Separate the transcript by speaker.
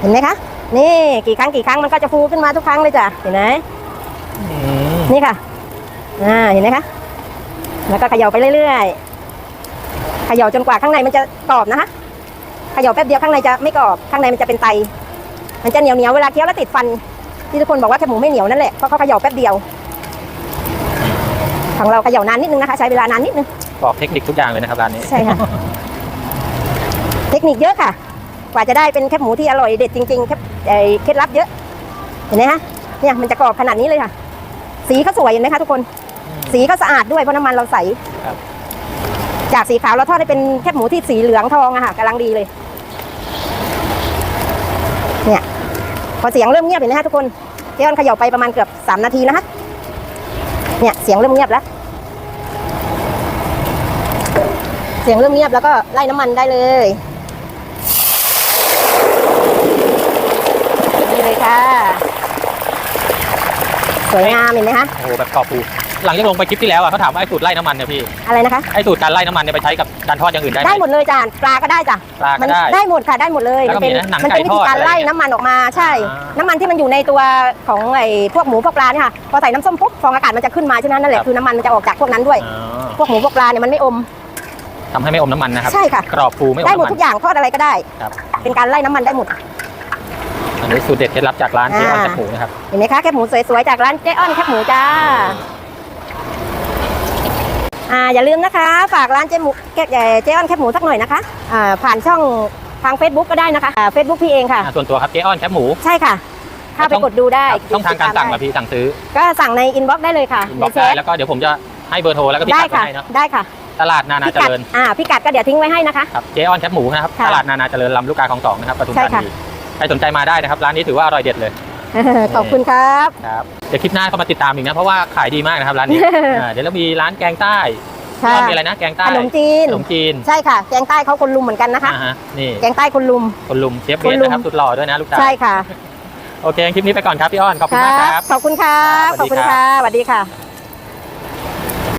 Speaker 1: เห็นไหมคะ นี่กี่ครั้งกี่ครั้งมันก็จะฟูขึ้นมาทุกครั้งเลยจ้ะ เห็นไหม
Speaker 2: อืม
Speaker 1: นี่ค่ะ อ่า เห็นไหมคะ แล้วก็เขย่าไปเรื่อยๆ เขย่าจนกว่าข้างในมันจะกรอบนะคะ เขย่าแป๊บเดียวข้างในจะไม่กรอบ ข้างในมันจะเป็นไต มันจะเหนียวเหนียวๆเวลาเคี้ยวแล้วติดฟัน ที่ทุกคนบอกว่าแคบหมูไม่เหนียวนั่นแหละ เพราะเขาเขย่าแป๊บเดียว ของเราเขย่านานนิดนึงนะคะ ใช้เวลานานนิดนึง
Speaker 2: บอกเทคนิคทุกอย่างเลยนะครับร้านนี้
Speaker 1: ใช่ค่ะ เทคนิคเยอะค่ะ กว่าจะได้เป็นแคบหมูที่อร่อยเด็ดจริงๆแคบเอ่อเคล็ดลับเยอะ เห็นไหมคะเนี่ยมันจะกรอบขนาดนี้เลยค่ะ สีเขาสวยเห็นไหมคะทุกคน สีก็สะอาดด้วยเพราะน้ำมันเราใส
Speaker 2: ครับ
Speaker 1: จากสีขาวเราทอดให้เป็นแคบหมูที่สีเหลืองทองอะค่ะกำลังดีเลย เนี่ยพอเสียงเริ่มเงียบเห็นไหมคะทุกคนเจ๊อ้อนเขย่าไปประมาณเกือบสามนาทีนะคะเนี่ยเสียงเริ่มเงียบแล้ว เสียงเริ่มเงียบแล้วก็ไล่น้ำมันได้เลย เลยค่ะ สวยงามเห็นไหมคะ
Speaker 2: โอ้โหแบบกรอบฟูหลังจากลงไปคลิปที่แล้วอะเขาถามว่าไอ้สูตรไล่น้ำมันเนี่ยพี่
Speaker 1: อะไรนะคะ
Speaker 2: ไอ้สูตรการไล่น้ำมันเนี่ยไปใช้กับการทอดอย่างอื่นได้ไหม
Speaker 1: ได้หมดเลยจ้ะปลาก็ได้จ้ะ
Speaker 2: ปลา
Speaker 1: มั
Speaker 2: ก็ได้
Speaker 1: ได้หมดค่ะได้หมดเลย
Speaker 2: แล้วก็
Speaker 1: มัเป็น
Speaker 2: มีนะหนัง
Speaker 1: มัเป็น
Speaker 2: ไก่
Speaker 1: วิธีการ
Speaker 2: ทอดอะไร
Speaker 1: ไล่น้ำมันออกมาใช่
Speaker 2: อ่า
Speaker 1: น้ำมันที่มันอยู่ในตัวของไอ้พวกหมูพวกปลาเนี่ยค่ะพอใส่น้ำส้มปุ๊บฟองอากาศมันจะขึ้นมาใช่ไหมนั่นแห
Speaker 2: ครั
Speaker 1: ละ
Speaker 2: บ
Speaker 1: คือน้ำมันมันจะออกจากพวกนั้นด้วย
Speaker 2: อ๋อ
Speaker 1: พวกหมูพวกปลาเนี่ยมันไม่อม
Speaker 2: ทำให้ไม่อมน้ำมันนะครับ
Speaker 1: ใช่ค่ะ
Speaker 2: กรอบฟูไม่อม
Speaker 1: ได้หมด
Speaker 2: น้ำมั
Speaker 1: ทุ
Speaker 2: น
Speaker 1: กอย่างทอดอะไรก็ได้
Speaker 2: ครับ
Speaker 1: เป็นการไล่น้ำมันได้หมด
Speaker 2: อั นนี้สูตรเด็ดเคล็ดลับจากร้านเจ๊อ้อน
Speaker 1: อ่า
Speaker 2: แคบหมูนะครับ
Speaker 1: เห็นไหมคะแคบหมูสวยๆจากร้านเจ๊อ้อนแคบหมูจ้าอ่าอย่าลืมนะคะ ฝากร้านเจ๊หมูแคบเอ่อเจ๊อ้อนแคบหมูสักหน่อยนะคะอ่าผ่านช่องทาง Facebook ก็ได้นะคะเฟซบุ๊กพี่เองค่ะ
Speaker 2: อ่าส่วนตัวครับเจ๊อ้อนแคบหมู
Speaker 1: ใช่ค่ะเข้าไปกดดูได้
Speaker 2: ช่องทางการสั่ง
Speaker 1: ติดตม
Speaker 2: เหรอพี่สั่งซื้อ
Speaker 1: ได้ก็สั่งในอินบ็อกซ์ได้เลยค่ะ
Speaker 2: อินบ็อก
Speaker 1: ใน
Speaker 2: ซ์ได้
Speaker 1: เฟซ
Speaker 2: แล้วก็เดี๋ยวผมจะให้เบอร์โทรแล้วก็พิ
Speaker 1: ได้
Speaker 2: กัดไว้
Speaker 1: ค่ะ
Speaker 2: ให้เนาะ
Speaker 1: ได้ค่ะ
Speaker 2: ตลาดนานา
Speaker 1: พิ
Speaker 2: เจ
Speaker 1: กัด
Speaker 2: ริญ
Speaker 1: อ่าพิกัดก็เดี๋ยวทิ้งไว้ให้นะคะ
Speaker 2: ครับเจ๊อ้อนแคบหมูนะครับ
Speaker 1: ค่ะ
Speaker 2: ตลาดนานาเจริญลำลูกกาคลองสองนะครับปทุม
Speaker 1: ใช่
Speaker 2: ธา
Speaker 1: ค่ะ
Speaker 2: นีใครสนใจมาได้นะครับ ร้านนี้ถือว่าอร่อยเด็ดเลย
Speaker 1: ขอบคุณครับ
Speaker 2: ครับเดี๋ยวคลิปหน้าเข้ามาติดตามอีกนะ เพราะว่าขายดีมากนะครับร้านนี้อ่าเดี๋ยวเรามีร้านแกงใต้
Speaker 1: ค่ะ
Speaker 2: ก็มีอะไรนะแกงใต้
Speaker 1: ขนมจีน
Speaker 2: ขนมจีน
Speaker 1: ใช่ค่ะ แกงใต้เขาคนลุมเหมือนกันนะคะ
Speaker 2: อ่าฮะนี่
Speaker 1: แกงใต้คนลุม
Speaker 2: คนลุมเชฟเบ
Speaker 1: คน
Speaker 2: ส
Speaker 1: ลุม
Speaker 2: นะครับสุดหล่อด้วยนะลูกตา
Speaker 1: ใช่ค่ะ
Speaker 2: โอเคคลิปนี้ไปก่อนครับพี่อ้อนขอบคุณ
Speaker 1: ค
Speaker 2: มาก
Speaker 1: รั
Speaker 2: ครับ
Speaker 1: ขอบคุณครับ
Speaker 2: สวัสดี
Speaker 1: ขอบคุณ
Speaker 2: ครับ
Speaker 1: ค่ะสวัสดีค่ะ